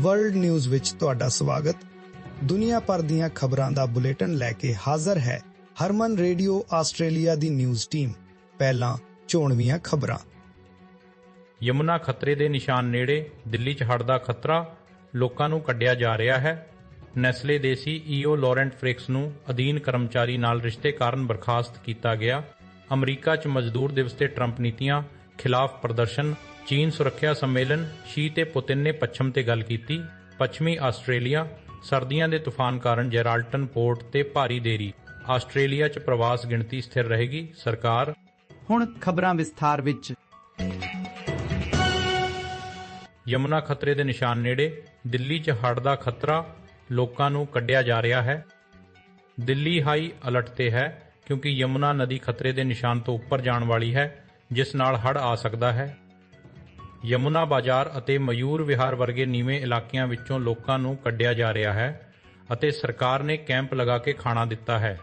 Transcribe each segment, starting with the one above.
World news ਵਿੱਚ ਤੁਹਾਡਾ ਸਵਾਗਤ। ਦੁਨੀਆ ਭਰ ਦੀਆਂ ਖਬਰਾਂ ਦਾ ਬੁਲੇਟਿਨ ਲੈ ਕੇ ਹਾਜ਼ਰ ਹੈ ਹਰਮਨ ਰੇਡੀਓ ਆਸਟ੍ਰੇਲੀਆ ਦੀ ਨਿਊਜ਼ ਟੀਮ। ਪਹਿਲਾਂ ਚੋਣਵੀਆਂ ਖਬਰਾਂ। ਯਮੁਨਾ ਖਤਰੇ ਦੇ ਨਿਸ਼ਾਨ ਨੇੜੇ ਦਿੱਲੀ 'ਚ ਹੜ੍ਹ ਦਾ ਖਤਰਾ ਲੋਕਾਂ ਨੂੰ ਕੱਢਿਆ ਜਾ ਰਿਹਾ ਹੈ। ਨੈਸਲੇ ਦੇ ਸੀਈਓ ਲਾਰੈਂਟ ਫ੍ਰਿਕਸ ਨੂੰ ਅਧੀਨ ਕਰਮਚਾਰੀ ਨਾਲ ਰਿਸ਼ਤੇ ਕਾਰਨ ਬਰਖਾਸਤ ਕੀਤਾ ਗਿਆ। ਅਮਰੀਕਾ 'ਚ ਮਜ਼ਦੂਰ ਦਿਵਸ ਤੇ ਟਰੰਪ ਨੀਤੀਆਂ ਖਿਲਾਫ ਪ੍ਰਦਰਸ਼ਨ ਚੀਨ ਸੁਰੱਖਿਆ ਸੰਮੇਲਨ ਸ਼ੀ ਤੇ ਪੁਤਿਨ ਨੇ ਪੱਛਮ ਤੇ ਗੱਲ ਕੀਤੀ। ਪੱਛਮੀ ਆਸਟ੍ਰੇਲੀਆ ਸਰਦੀਆਂ ਦੇ ਤੂਫਾਨ ਕਾਰਨ ਜੈਰਾਲਟਨ ਪੋਰਟ ਤੇ ਭਾਰੀ ਦੇਰੀ। ਆਸਟ੍ਰੇਲੀਆ 'ਚ ਪ੍ਰਵਾਸ ਗਿਣਤੀ ਸਥਿਰ ਰਹੇਗੀ ਸਰਕਾਰ। ਹੁਣ ਖਬਰਾਂ ਵਿਸਥਾਰ ਵਿੱਚ। ਯਮੁਨਾ ਖਤਰੇ ਦੇ ਨਿਸ਼ਾਨ ਨੇੜੇ ਦਿੱਲੀ 'ਚ ਹੜ੍ਹ ਦਾ ਖਤਰਾ ਲੋਕਾਂ ਨੂੰ ਕੱਢਿਆ ਜਾ ਰਿਹਾ ਹੈ। ਦਿੱਲੀ ਹਾਈ ਅਲਰਟ ਤੇ ਹੈ ਕਿਉਂਕਿ ਯਮੁਨਾ ਨਦੀ ਖਤਰੇ ਦੇ ਨਿਸ਼ਾਨ ਤੋਂ ਉੱਪਰ ਜਾਣ ਵਾਲੀ ਹੈ ਜਿਸ ਨਾਲ ਹੜ੍ਹ ਆ ਸਕਦਾ ਹੈ। ਯਮੁਨਾ ਬਾਜ਼ਾਰ ਅਤੇ ਮਯੂਰ ਵਿਹਾਰ ਵਰਗੇ ਨੀਵੇਂ ਇਲਾਕਿਆਂ ਵਿੱਚੋਂ ਲੋਕਾਂ ਨੂੰ ਕੱਢਿਆ ਜਾ ਰਿਹਾ ਹੈ ਅਤੇ ਸਰਕਾਰ ਨੇ ਕੈਂਪ ਲਗਾ ਕੇ ਖਾਣਾ ਦਿੱਤਾ ਹੈ।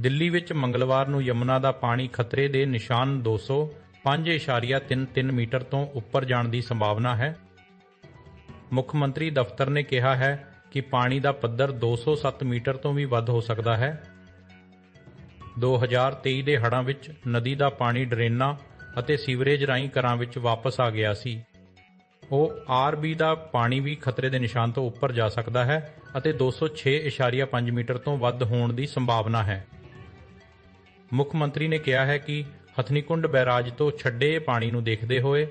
ਦਿੱਲੀ ਵਿੱਚ ਮੰਗਲਵਾਰ ਨੂੰ ਯਮੁਨਾ ਦਾ ਪਾਣੀ ਖਤਰੇ ਦੇ ਨਿਸ਼ਾਨ 205.33 ਮੀਟਰ ਤੋਂ ਉੱਪਰ ਜਾਣ ਦੀ ਸੰਭਾਵਨਾ ਹੈ। ਮੁੱਖ ਮੰਤਰੀ ਦਫ਼ਤਰ ਨੇ ਕਿਹਾ ਹੈ ਕਿ ਪਾਣੀ ਦਾ ਪੱਧਰ 207 ਮੀਟਰ ਤੋਂ ਵੀ ਵੱਧ ਹੋ ਸਕਦਾ ਹੈ। 2023 ਦੇ ਹੜ੍ਹਾਂ ਵਿੱਚ ਨਦੀ ਦਾ ਪਾਣੀ ਡਰੇਨਾਂ ਅਤੇ ਸੀਵਰੇਜ ਰਾਹੀਂ ਘਰਾਂ ਵਿੱਚ ਵਾਪਸ ਆ ਗਿਆ ਸੀ। ਉਹ ਆਰਬੀ ਦਾ ਪਾਣੀ ਵੀ ਖਤਰੇ ਦੇ ਨਿਸ਼ਾਨ ਤੋਂ ਉੱਪਰ ਜਾ ਸਕਦਾ ਹੈ ਅਤੇ 206.5 ਮੀਟਰ ਤੋਂ ਵੱਧ ਹੋਣ ਦੀ ਸੰਭਾਵਨਾ ਹੈ। ਮੁੱਖ ਮੰਤਰੀ ਨੇ ਕਿਹਾ ਹੈ ਕਿ ਹਥਨੀਕੁੰਡ ਬੈਰਾਜ ਤੋਂ ਛੱਡੇ ਪਾਣੀ ਨੂੰ ਦੇਖਦੇ ਹੋਏ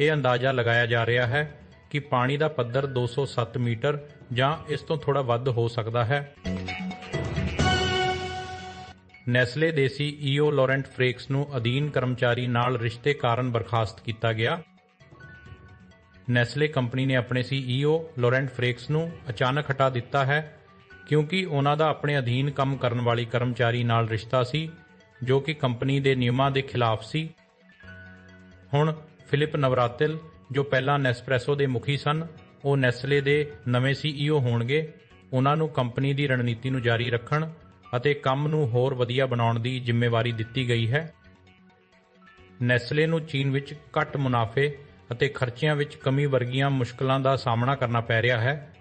ਇਹ ਅੰਦਾਜ਼ਾ ਲਗਾਇਆ ਜਾ ਰਿਹਾ ਹੈ ਕਿ ਪਾਣੀ ਦਾ ਪੱਧਰ 207 ਮੀਟਰ ਜਾਂ ਇਸ ਤੋਂ ਥੋੜਾ ਵੱਧ ਹੋ ਸਕਦਾ ਹੈ। ਨੈਸਲੇ ਦੇ ਸੀਈਓ ਲਾਰੈਂਟ ਫ੍ਰੇਕਸ ਨੂੰ ਅਧੀਨ ਕਰਮਚਾਰੀ ਨਾਲ ਰਿਸ਼ਤੇ ਕਾਰਨ ਬਰਖਾਸਤ ਕੀਤਾ ਗਿਆ। ਨੈਸਲੇ ਕੰਪਨੀ ਨੇ ਆਪਣੇ ਸੀਈਓ ਲਾਰੈਂਟ ਫ੍ਰੇਕਸ ਨੂੰ ਅਚਾਨਕ ਹਟਾ ਦਿੱਤਾ ਹੈ, ਕਿਉਂਕਿ ਉਹਨਾਂ ਦਾ ਆਪਣੇ ਅਧੀਨ ਕੰਮ ਕਰਨ ਵਾਲੀ ਕਰਮਚਾਰੀ ਨਾਲ ਰਿਸ਼ਤਾ ਸੀ, ਜੋ ਕਿ ਕੰਪਨੀ ਦੇ ਨਿਯਮਾਂ ਦੇ ਖਿਲਾਫ ਸੀ। ਹੁਣ ਫਿਲਿਪ ਨਵਰਾਤਿਲ, ਜੋ ਪਹਿਲਾਂ ਨੈਸਪ੍ਰੈਸੋ ਦੇ ਮੁਖੀ ਸਨ, ਉਹ ਨੈਸਲੇ ਦੇ ਨਵੇਂ ਸੀਈਓ ਹੋਣਗੇ। ਉਹਨਾਂ ਨੂੰ ਕੰਪਨੀ ਦੀ ਰਣਨੀਤੀ ਨੂੰ ਜਾਰੀ ਰੱਖਣ ਅਤੇ ਕੰਮ ਨੂੰ ਹੋਰ ਵਧੀਆ ਬਣਾਉਣ ਦੀ ਜ਼ਿੰਮੇਵਾਰੀ ਦਿੱਤੀ ਗਈ ਹੈ। ਨੈਸਲੇ ਨੂੰ ਚੀਨ ਵਿੱਚ ਘੱਟ ਮੁਨਾਫੇ ਅਤੇ ਖਰਚਿਆਂ ਵਿੱਚ ਕਮੀ ਵਰਗੀਆਂ ਮੁਸ਼ਕਲਾਂ ਦਾ ਸਾਹਮਣਾ ਕਰਨਾ ਪੈ ਰਿਹਾ ਹੈ।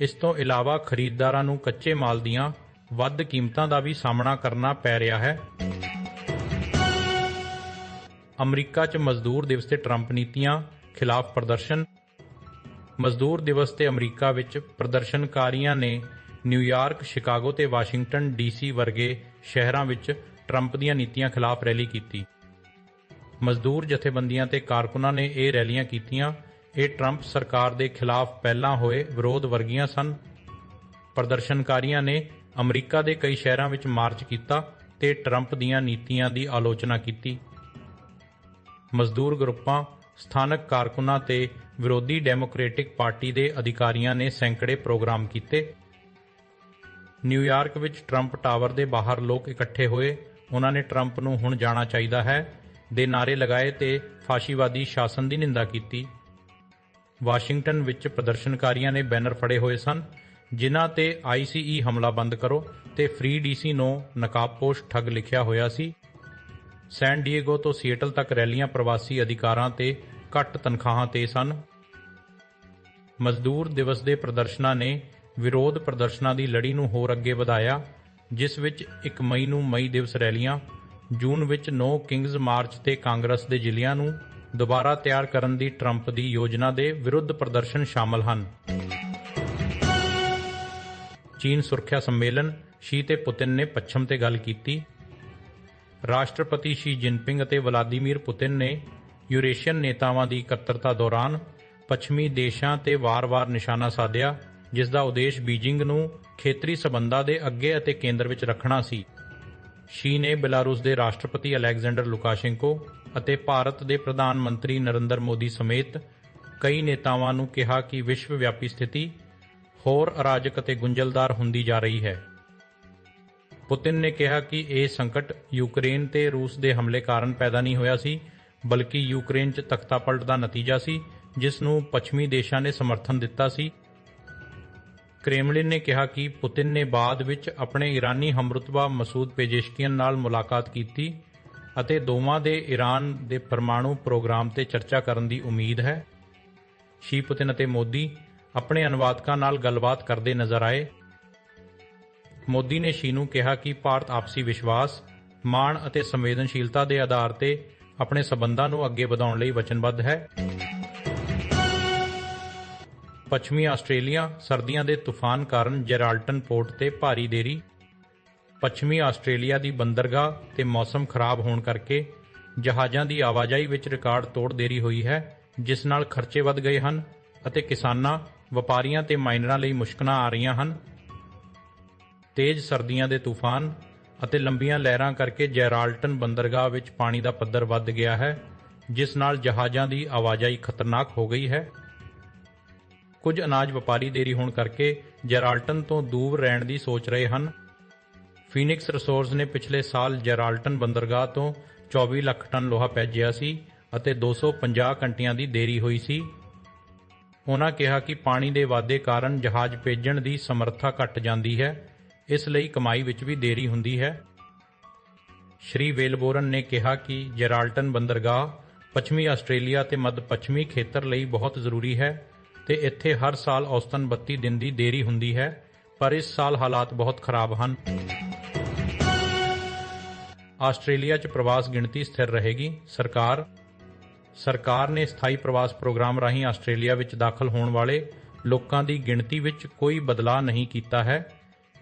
ਇਸ ਤੋਂ ਇਲਾਵਾ ਖਰੀਦਦਾਰਾਂ ਨੂੰ ਕੱਚੇ ਮਾਲ ਦੀਆਂ ਵੱਧ ਕੀਮਤਾਂ ਦਾ ਵੀ ਸਾਹਮਣਾ ਕਰਨਾ ਪੈ ਰਿਹਾ ਹੈ। ਅਮਰੀਕਾ 'ਚ ਮਜ਼ਦੂਰ ਦਿਵਸ ਤੇ ਟਰੰਪ ਨੀਤੀਆਂ ਖਿਲਾਫ ਪ੍ਰਦਰਸ਼ਨ। ਮਜ਼ਦੂਰ ਦਿਵਸ ਤੇ ਅਮਰੀਕਾ ਵਿੱਚ ਪ੍ਰਦਰਸ਼ਨਕਾਰੀਆਂ ਨੇ ਨਿਊਯਾਰਕ, ਸ਼ਿਕਾਗੋ ਤੇ ਵਾਸ਼ਿੰਗਟਨ ਡੀਸੀ ਵਰਗੇ ਸ਼ਹਿਰਾਂ ਵਿੱਚ ਟਰੰਪ ਦੀਆਂ ਨੀਤੀਆਂ ਖਿਲਾਫ ਰੈਲੀ ਕੀਤੀ। ਮਜ਼ਦੂਰ ਜਥੇਬੰਦੀਆਂ ਤੇ ਕਾਰਕੁਨਾਂ ਨੇ ਇਹ ਰੈਲੀਆਂ ਕੀਤੀਆਂ ਇਹ ਟਰੰਪ ਸਰਕਾਰ ਦੇ ਖਿਲਾਫ ਪਹਿਲਾਂ ਹੋਏ ਵਿਰੋਧ ਵਰਗੀਆਂ ਸਨ। ਪ੍ਰਦਰਸ਼ਨਕਾਰੀਆਂ ਨੇ ਅਮਰੀਕਾ ਦੇ ਕਈ ਸ਼ਹਿਰਾਂ ਵਿੱਚ ਮਾਰਚ ਕੀਤਾ ਤੇ ਟਰੰਪ ਦੀਆਂ ਨੀਤੀਆਂ ਦੀ ਆਲੋਚਨਾ ਕੀਤੀ। ਮਜ਼ਦੂਰ ਗਰੁੱਪਾਂ, ਸਥਾਨਕ ਕਾਰਕੁਨਾਂ ਤੇ ਵਿਰੋਧੀ ਡੈਮੋਕ੍ਰੈਟਿਕ ਪਾਰਟੀ ਦੇ ਅਧਿਕਾਰੀਆਂ ਨੇ ਸੈਂਕੜੇ ਪ੍ਰੋਗਰਾਮ ਕੀਤੇ। ਨਿਊਯਾਰਕ ਵਿੱਚ ਟਰੰਪ ਟਾਵਰ ਦੇ ਬਾਹਰ ਲੋਕ ਇਕੱਠੇ ਹੋਏ। ਉਹਨਾਂ ਨੇ ਟਰੰਪ ਨੂੰ ਹੁਣ ਜਾਣਾ ਚਾਹੀਦਾ ਹੈ ਦੇ ਨਾਰੇ ਲਗਾਏ ਤੇ ਫਾਸ਼ੀਵਾਦੀ ਸ਼ਾਸਨ ਦੀ ਨਿੰਦਾ ਕੀਤੀ। ਵਾਸ਼ਿੰਗਟਨ ਵਿੱਚ ਪ੍ਰਦਰਸ਼ਨਕਾਰੀਆਂ ਨੇ ਬੈਨਰ ਫੜੇ ਹੋਏ ਸਨ, ਜਿਨ੍ਹਾਂ ਤੇ ਆਈਸੀਈ ਹਮਲਾ ਬੰਦ ਕਰੋ ਤੇ ਫ੍ਰੀ ਡੀਸੀ ਨੂੰ ਨਕਾਬਪੋਸ਼ ਠੱਗ ਲਿਖਿਆ ਹੋਇਆ ਸੀ। ਸੈਨ ਡੀਏਗੋ ਤੋਂ ਸੀਏਟਲ ਤੱਕ ਰੈਲੀਆਂ ਪ੍ਰਵਾਸੀ ਅਧਿਕਾਰਾਂ ਤੇ ਘੱਟ ਤਨਖਾਹਾਂ ਤੇ ਸਨ। ਮਜ਼ਦੂਰ ਦਿਵਸ ਦੇ ਪ੍ਰਦਰਸ਼ਨਾਂ ਨੇ ਵਿਰੋਧ ਪ੍ਰਦਰਸ਼ਨਾਂ ਦੀ ਲੜੀ ਨੂੰ ਹੋਰ ਅੱਗੇ ਵਧਾਇਆ, ਜਿਸ ਵਿੱਚ 1 ਮਈ ਨੂੰ ਮਈ ਦਿਵਸ ਰੈਲੀਆਂ, ਜੂਨ ਵਿੱਚ ਨੋ ਕਿੰਗਜ਼ ਮਾਰਚ ਤੇ ਕਾਂਗਰਸ ਦੇ ਜ਼ਿਲ੍ਹਿਆਂ ਨੂੰ ਦੁਬਾਰਾ ਤਿਆਰ ਕਰਨ ਦੀ ਟਰੰਪ ਦੀ ਯੋਜਨਾ ਦੇ ਵਿਰੁੱਧ ਪ੍ਰਦਰਸ਼ਨ ਸ਼ਾਮਲ ਹਨ। ਚੀਨ ਸੁਰੱਖਿਆ ਸੰਮੇਲਨ ਸ਼ੀ ਤੇ ਪੁਤਿਨ ਨੇ ਪੱਛਮ ਤੇ ਗੱਲ ਕੀਤੀ। ਰਾਸ਼ਟਰਪਤੀ ਸ਼ੀ ਜਿਨਪਿੰਗ ਅਤੇ ਵਲਾਦੀਮੀਰ ਪੁਤਿਨ ਨੇ ਯੂਰੇਸ਼ੀਅਨ ਨੇਤਾਵਾਂ ਦੀ ਇਕੱਤਰਤਾ ਦੌਰਾਨ ਪੱਛਮੀ ਦੇਸ਼ਾਂ ਤੇ ਵਾਰ-ਵਾਰ ਨਿਸ਼ਾਨਾ ਸਾਧਿਆ ਜਿਸ ਦਾ ਉਦੇਸ਼ ਬੀਜਿੰਗ ਨੂੰ ਖੇਤਰੀ ਸਬੰਧਾਂ ਦੇ ਅੱਗੇ ਅਤੇ ਕੇਂਦਰ ਵਿੱਚ ਰੱਖਣਾ ਸੀ। ਸ਼ੀ ਨੇ ਬੈਲਾਰੂਸ ਦੇ ਰਾਸ਼ਟਰਪਤੀ ਅਲੈਗਜ਼ੈਂਡਰ ਲੁਕਾਸ਼ੈਂਕੋ ਅਤੇ ਭਾਰਤ ਦੇ ਪ੍ਰਧਾਨ ਮੰਤਰੀ ਨਰਿੰਦਰ ਮੋਦੀ ਸਮੇਤ ਕਈ ਨੇਤਾਵਾਂ ਨੂੰ ਕਿਹਾ ਕਿ ਵਿਸ਼ਵ ਵਿਆਪੀ ਸਥਿਤੀ ਹੋਰ ਅਰਾਜਕ ਅਤੇ ਗੁੰਝਲਦਾਰ ਹੁੰਦੀ ਜਾ ਰਹੀ ਹੈ। ਪੁਤਿਨ ਨੇ ਕਿਹਾ ਕਿ ਇਹ ਸੰਕਟ ਯੂਕਰੇਨ ਤੇ ਰੂਸ ਦੇ ਹਮਲੇ ਕਾਰਨ ਪੈਦਾ ਨਹੀਂ ਹੋਇਆ ਸੀ, ਬਲਕਿ ਯੂਕਰੇਨ 'ਚ ਤਖਤਾਪਲਟ ਦਾ ਨਤੀਜਾ ਸੀ, ਜਿਸ ਨੂੰ ਪੱਛਮੀ ਦੇਸ਼ਾਂ ਨੇ ਸਮਰਥਨ ਦਿੱਤਾ ਸੀ ਕ੍ਰੇਮਲਿਨ ਨੇ ਕਿਹਾ ਕਿ ਪੁਤਿਨ ਨੇ ਬਾਅਦ ਵਿੱਚ ਆਪਣੇ ਈਰਾਨੀ ਹਮਰੁਤਬਾ ਮਸੂਦ ਪੇਜੇਸ਼ਕੀਅਨ ਨਾਲ ਮੁਲਾਕਾਤ ਕੀਤੀ ਅਤੇ ਦੋਵਾਂ ਦੇ ਈਰਾਨ ਦੇ ਪਰਮਾਣੂ ਪ੍ਰੋਗਰਾਮ ਤੇ ਚਰਚਾ ਕਰਨ ਦੀ ਉਮੀਦ ਹੈ। ਸ਼ੀ ਪੁਤਿਨ ਅਤੇ ਮੋਦੀ ਆਪਣੇ ਅਨੁਵਾਦਕਾਂ ਨਾਲ ਗੱਲਬਾਤ ਕਰਦੇ ਨਜ਼ਰ ਆਏ। ਮੋਦੀ ਨੇ ਸ਼ੀ ਨੂੰ ਕਿਹਾ ਕਿ ਭਾਰਤ ਆਪਸੀ ਵਿਸ਼ਵਾਸ, ਮਾਣ ਅਤੇ ਸੰਵੇਦਨਸ਼ੀਲਤਾ ਦੇ ਆਧਾਰ ਤੇ ਆਪਣੇ ਸਬੰਧਾਂ ਨੂੰ ਅੱਗੇ ਵਧਾਉਣ ਲਈ ਵਚਨਬੱਧ ਹੈ। ਪੱਛਮੀ ਆਸਟ੍ਰੇਲੀਆ, ਸਰਦੀਆਂ ਦੇ ਤੂਫਾਨ ਕਾਰਨ ਜੈਰਾਲਟਨ ਪੋਰਟ ਤੇ ਭਾਰੀ ਦੇਰੀ। ਪੱਛਮੀ ਆਸਟ੍ਰੇਲੀਆ ਦੀ ਬੰਦਰਗਾਹ ਤੇ ਮੌਸਮ ਖਰਾਬ ਹੋਣ ਕਰਕੇ ਜਹਾਜ਼ਾਂ ਦੀ ਆਵਾਜਾਈ ਵਿੱਚ ਰਿਕਾਰਡ ਤੋੜ ਦੇਰੀ ਹੋਈ ਹੈ, ਜਿਸ ਨਾਲ ਖਰਚੇ ਵੱਧ ਗਏ ਹਨ ਅਤੇ ਕਿਸਾਨਾਂ, ਵਪਾਰੀਆਂ ਤੇ ਮਾਈਨਰਾਂ ਲਈ ਮੁਸ਼ਕਲਾਂ ਆ ਰਹੀਆਂ ਹਨ। ਤੇਜ਼ ਸਰਦੀਆਂ ਦੇ ਤੂਫਾਨ ਅਤੇ ਲੰਬੀਆਂ ਲਹਿਰਾਂ ਕਰਕੇ ਜੈਰਾਲਟਨ ਬੰਦਰਗਾਹ ਵਿੱਚ ਪਾਣੀ ਦਾ ਪੱਧਰ ਵੱਧ ਗਿਆ ਹੈ, ਜਿਸ ਨਾਲ ਜਹਾਜ਼ਾਂ ਦੀ ਆਵਾਜਾਈ ਖਤਰਨਾਕ ਹੋ ਗਈ ਹੈ। ਕੁਝ ਅਨਾਜ ਵਪਾਰੀ ਦੇਰੀ ਹੋਣ ਕਰਕੇ ਜੈਰਾਲਟਨ ਤੋਂ ਦੂਰ ਰਹਿਣ ਦੀ ਸੋਚ ਰਹੇ ਹਨ। ਫੀਨਿਕਸ ਰਿਸੋਰਸ ਨੇ ਪਿਛਲੇ ਸਾਲ ਜੈਰਾਲਟਨ ਬੰਦਰਗਾਹ ਤੋਂ 24 ਲੱਖ ਟਨ ਲੋਹਾ ਭੇਜਿਆ ਸੀ ਅਤੇ 250 ਘੰਟਿਆਂ ਦੀ ਦੇਰੀ ਹੋਈ ਸੀ। ਉਹਨਾਂ ਕਿਹਾ ਕਿ ਪਾਣੀ ਦੇ ਵਾਧੇ ਕਾਰਨ ਜਹਾਜ਼ ਭੇਜਣ ਦੀ ਸਮਰੱਥਾ ਘਟ ਜਾਂਦੀ ਹੈ, ਇਸ ਲਈ ਕਮਾਈ ਵਿੱਚ ਵੀ ਦੇਰੀ ਹੁੰਦੀ ਹੈ। ਸ਼੍ਰੀ ਵੇਲਬੋਰਨ ਨੇ ਕਿਹਾ ਕਿ ਜੈਰਾਲਟਨ ਬੰਦਰਗਾਹ ਪੱਛਮੀ ਆਸਟ੍ਰੇਲੀਆ ਤੇ ਮੱਧ ਪੱਛਮੀ ਖੇਤਰ ਲਈ ਬਹੁਤ ਜ਼ਰੂਰੀ ਹੈ ਤੇ ਇੱਥੇ ਹਰ ਸਾਲ ਔਸਤਨ 32 ਦਿਨ ਦੀ ਦੇਰੀ ਹੁੰਦੀ ਹੈ ਪਰ ਇਸ ਸਾਲ ਹਾਲਾਤ ਬਹੁਤ ਖਰਾਬ ਹਨ। ਆਸਟ੍ਰੇਲੀਆ 'ਚ ਪ੍ਰਵਾਸ ਗਿਣਤੀ ਸਥਿਰ ਰਹੇਗੀ। ਸਰਕਾਰ ਸਰਕਾਰ ਨੇ ਸਥਾਈ ਪ੍ਰਵਾਸ ਪ੍ਰੋਗਰਾਮ ਰਾਹੀਂ ਆਸਟ੍ਰੇਲੀਆ ਵਿੱਚ ਦਾਖਲ ਹੋਣ ਵਾਲੇ ਲੋਕਾਂ ਦੀ ਗਿਣਤੀ ਵਿੱਚ ਕੋਈ ਬਦਲਾਅ ਨਹੀਂ ਕੀਤਾ ਹੈ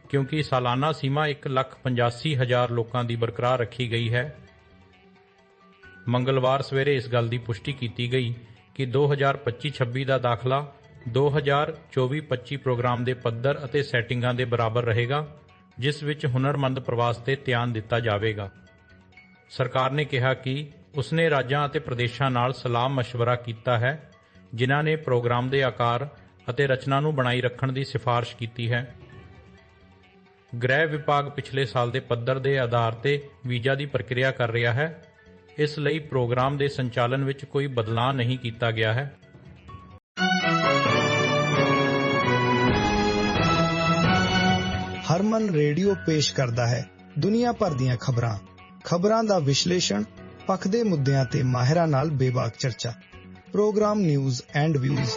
ਕਿਉਂਕਿ ਸਾਲਾਨਾ ਸੀਮਾ 1,85,000 ਲੋਕਾਂ ਦੀ ਬਰਕਰਾਰ ਰੱਖੀ ਗਈ ਹੈ। ਮੰਗਲਵਾਰ ਸਵੇਰੇ ਇਸ ਗੱਲ ਦੀ ਪੁਸ਼ਟੀ ਕੀਤੀ ਗਈ ਕਿ 2025-26 ਦਾ ਦਾਖਲਾ 2024-25 ਪ੍ਰੋਗਰਾਮ ਦੇ ਪੱਧਰ ਅਤੇ ਸੈਟਿੰਗਾਂ ਦੇ ਬਰਾਬਰ ਰਹੇਗਾ, ਜਿਸ ਵਿੱਚ ਹੁਨਰਮੰਦ ਪ੍ਰਵਾਸ ਤੇ ਧਿਆਨ ਦਿੱਤਾ ਜਾਵੇਗਾ। ਸਰਕਾਰ ਨੇ ਕਿਹਾ ਕਿ ਉਸਨੇ ਰਾਜਾਂ ਅਤੇ ਪ੍ਰਦੇਸ਼ਾਂ ਨਾਲ ਸਲਾਹ مشਵਰਾ ਕੀਤਾ ਹੈ, ਜਿਨ੍ਹਾਂ ਨੇ ਪ੍ਰੋਗਰਾਮ ਦੇ ਆਕਾਰ ਅਤੇ ਰਚਨਾ ਨੂੰ ਬਣਾਈ ਰੱਖਣ ਦੀ ਸਿਫਾਰਿਸ਼ ਕੀਤੀ ਹੈ। ਗ੍ਰਹਿ ਵਿਭਾਗ ਪਿਛਲੇ ਸਾਲ ਦੇ ਪੱਧਰ ਦੇ ਆਧਾਰ ਤੇ ਵੀਜ਼ਾ ਦੀ ਪ੍ਰਕਿਰਿਆ ਕਰ ਰਿਹਾ ਹੈ ਇਸ ਲਈ ਪ੍ਰੋਗਰਾਮ ਦੇ ਸੰਚਾਲਨ ਵਿੱਚ ਕੋਈ ਬਦਲਾਅ ਨਹੀਂ ਕੀਤਾ ਗਿਆ ਹੈ। ਹਰਮਨ ਰੇਡੀਓ ਪੇਸ਼ ਕਰਦਾ ਹੈ ਦੁਨੀਆ ਭਰ ਦੀਆਂ ਖਬਰਾਂ। ਖਬਰਾਂ ਦਾ ਵਿਸ਼ਲੇਸ਼ਣ, ਪੱਖ ਦੇ ਮੁੱਦਿਆਂ ਤੇ ਮਾਹਿਰਾਂ ਨਾਲ ਬੇਬਾਕ ਚਰਚਾ। Programme news and views.